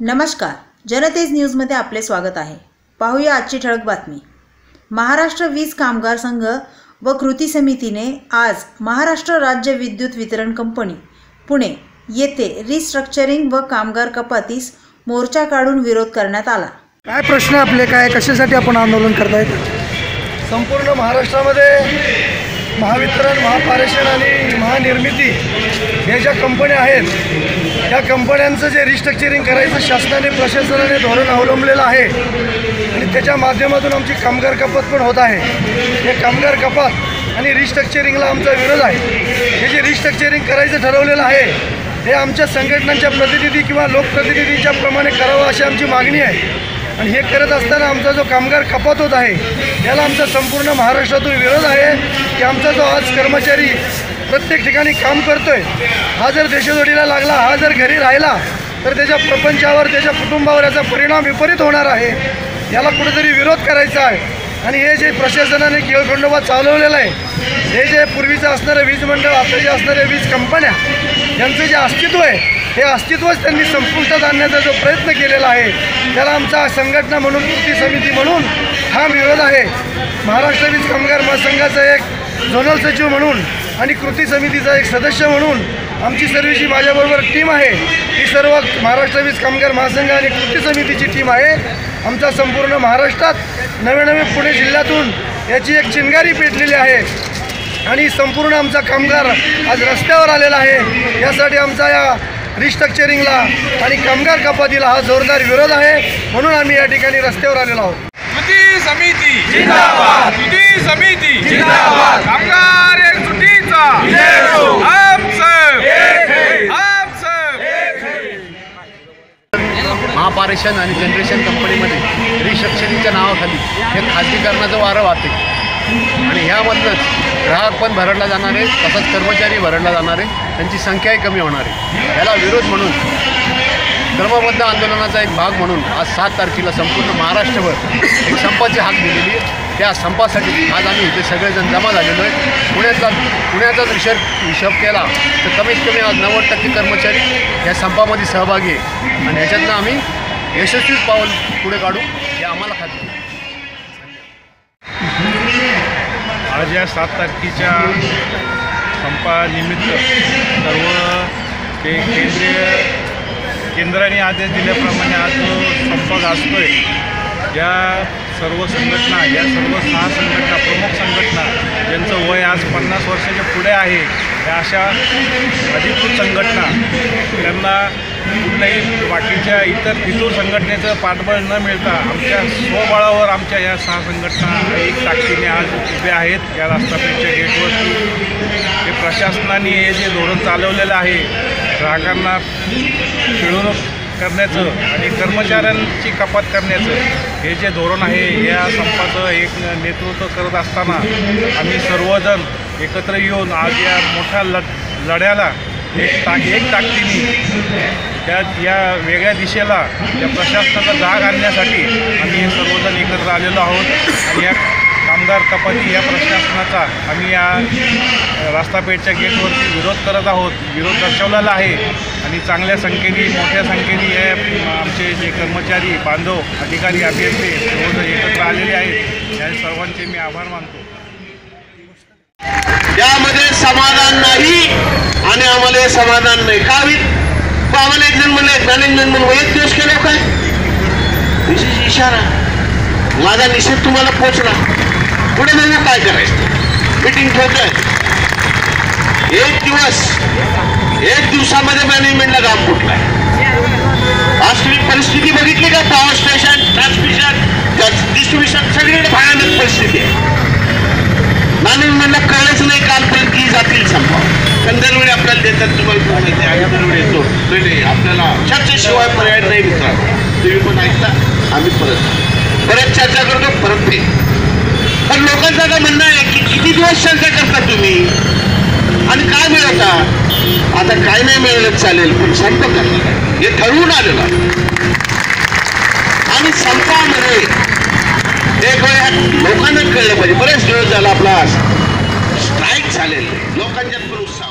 नमस्कार. जनतेज न्यूजमध्ये आपले स्वागत आहे. पाहूया आजची ठळक बातमी. महाराष्ट्र वीज कामगार संघ व कृती समितीने आज महाराष्ट्र राज्य विद्युत वितरण कंपनी पुणे येथे रिस्ट्रक्चरिंग व कामगार कपातीस मोर्चा काढून विरोध करण्यात आला. काय प्रश्न आपले? काय? कशासाठी आपण आंदोलन करतायत संपूर्ण महाराष्ट्रामध्ये महावितरण महापारेषण आणि महानिर्मिती हे ज्या कंपन्या आहेत या कंपन्यांचं जे रिस्ट्रक्चरिंग करायचं शासनाने प्रशासनाने धोरण अवलंबलेलं आहे. आणि त्याच्या माध्यमातून आमची कामगार कपात पण होत आहे. हे कामगार कपात आणि रिस्ट्रक्चरिंगला आमचा विरोध आहे. हे जे रिस्ट्रक्चरिंग करायचं ठरवलेलं आहे हे आमच्या संघटनांच्या प्रतिनिधी किंवा लोकप्रतिनिधीच्या प्रमाणे करावं अशी आमची मागणी आहे. आणि हे करत असताना आमचा जो कामगार कपात होत आहे याला आमचा संपूर्ण महाराष्ट्रातून विरोध आहे की आमचा जो आज कर्मचारी प्रत्येक ठिकाणी काम करतोय. हा जर देशजोडीला लागला हा जर घरी राहिला तर त्याच्या प्रपंचावर त्याच्या कुटुंबावर याचा परिणाम विपरीत होणार आहे. याला कुठेतरी विरोध करायचा आहे. आणि हे जे प्रशासनाने खेळखंडोबा चालवलेलं आहे हे जे पूर्वीचं असणारं वीज मंडळ आता जे असणाऱ्या वीज कंपन्या यांचं जे अस्तित्व आहे हे अस्तित्वच त्यांनी संपुष्टात आणण्याचा जो प्रयत्न केलेला आहे त्याला आमचा संघटना म्हणून कृती समिती म्हणून हा विरोध आहे. महाराष्ट्र वीज कामगार महासंघाचा एक झोनल सचिव म्हणून आणि कृती समितीचा एक सदस्य म्हणून आमची सर्वची माझ्याबरोबर टीम आहे. ही सर्व महाराष्ट्र वीज कामगार महासंघ आणि कृती समितीची टीम आहे. आमचा संपूर्ण महाराष्ट्रात नवे नवे पुणे जिल्ह्यातून याची एक चिंगारी पेटलेली आहे. आणि संपूर्ण आमचा कामगार आज रस्त्यावर आलेला आहे. यासाठी आमचा या रिस्ट्रक्चरिंगला आणि कामगार कपातीला हा जोरदार विरोध आहे. म्हणून आम्ही या ठिकाणी रस्त्यावर आलेलो आहोत. कृती समिती. जिंदाबाद. कृती समिती. जिंदाबाद. कामगार सब महापारेषण आणि जनरेशन कंपनीमध्ये रिस्ट्रक्चरिंगच्या नावाखाली हे खाजगीकरणाचं वारं वाहते. आणि ह्यामधनंच ग्राहक पण भरडला जाणार आहे तसंच कर्मचारी भरडला जाणार आहे त्यांची संख्याही कमी होणार. आहे याला विरोध म्हणून क्रमबद्ध आंदोलनाचा एक भाग म्हणून आज सात तारखेला संपूर्ण महाराष्ट्रभर एक संपाची हाक दिलेली आहे. त्या संपासाठी आज आम्ही इथे सगळेजण जमा झालेलो आहे. पुण्यातला पुण्याचाच हिशोब हिशोब केला तर कमीत कमी आज नव्वद टक्के कर्मचारी या संपामध्ये सहभागी आहे. आणि ह्याच्यातनं आम्ही यशस्वीच पाऊल पुढे काढू हे आम्हाला खात्री आज या सात तारखेच्या संपानिमित्त सर्व ते केंद्रीय केंद्राने आदेश दिल्याप्रमाणे आज जो संप गाजतोय या सर्व संघटना या सर्व सहा संघटना प्रमुख संघटना ज्यांचं वय आज पन्नास वर्षाच्या पुढे आहे या अशा अधिकृत संघटना त्यांना कुठल्याही बाकीच्या इतर इतर संघटनेचं पाठबळ न मिळता आमच्या स्वबळावर आमच्या या सहा संघटना एक ताकदीने आज उभे आहेत. या राष्ट्रपतीच्या गेटवरती हे प्रशासनाने हे जे धोरण चालवलेलं आहे ग्राहकांना पिळवणूक करण्याचं आणि कर्मचाऱ्यांची कपात करण्याचं हे जे धोरण आहे या संपाचं एक नेतृत्व करत असताना आम्ही सर्वजण एकत्र येऊन आज या मोठ्या लढ लढ्याला एक ताक एक ताकदीने त्या या वेगळ्या दिशेला या प्रशासनाचा जाग आणण्यासाठी आम्ही हे सर्वजण एकत्र आलेलो आहोत. आणि या आमदार कपाती या प्रशासनाचा आम्ही या रास्तापेठच्या गेटवरती विरोध करत आहोत. विरोध दर्शवलेला आहे. आणि चांगल्या संख्येने मोठ्या संख्येने हे आमचे जे कर्मचारी बांधव अधिकारी अभियंते सर्व एकत्र आलेले आहेत. या सर्वांचे मी आभार मानतो. यामध्ये समाधान नाही आणि आम्हाला समाधान नाही. का होईल? आम्हाला एक जण म्हणले मॅनेजमेंट म्हणून एक दिवस केले काय? विशेष इशारा. माझा निषेध तुम्हाला पोचला पुढे जाऊन काय करायचं? मिटिंग ठेवतोय. एक दिवस एक दिवसामध्ये मॅनेजमेंटला काम कुठलाय? आज तुम्ही परिस्थिती बघितली का? पॉवर स्टेशन ट्रान्समिशन डिस्ट्रीब्युशन सगळीकडे भयानक परिस्थिती आहे. मॅनेजमेंटला कळलंच नाही कालपर्यंत की जातील संपा कंदरवेळी आपल्याला देतात तुम्हाला पण माहिती आहे? दरवेळी येतो. नाही नाही आपल्याला चर्चेशिवाय पर्याय नाही मित्रांनो. तुम्ही पण ऐकता आम्ही परत. परत चर्चा करतो परत ते पण लोकांचं आता म्हणणं आहे की किती दिवस चर्चा करता तुम्ही? आणि काय मिळवता आता? काय नाही मिळालं चालेल पण संप करणार हे ठरवून आलेलं आणि संपामध्ये एक वेळ लोकांना कळलं पाहिजे. बरेच दिवस झाला आपला स्ट्राईक झालेले लोकांच्यात पण उत्साह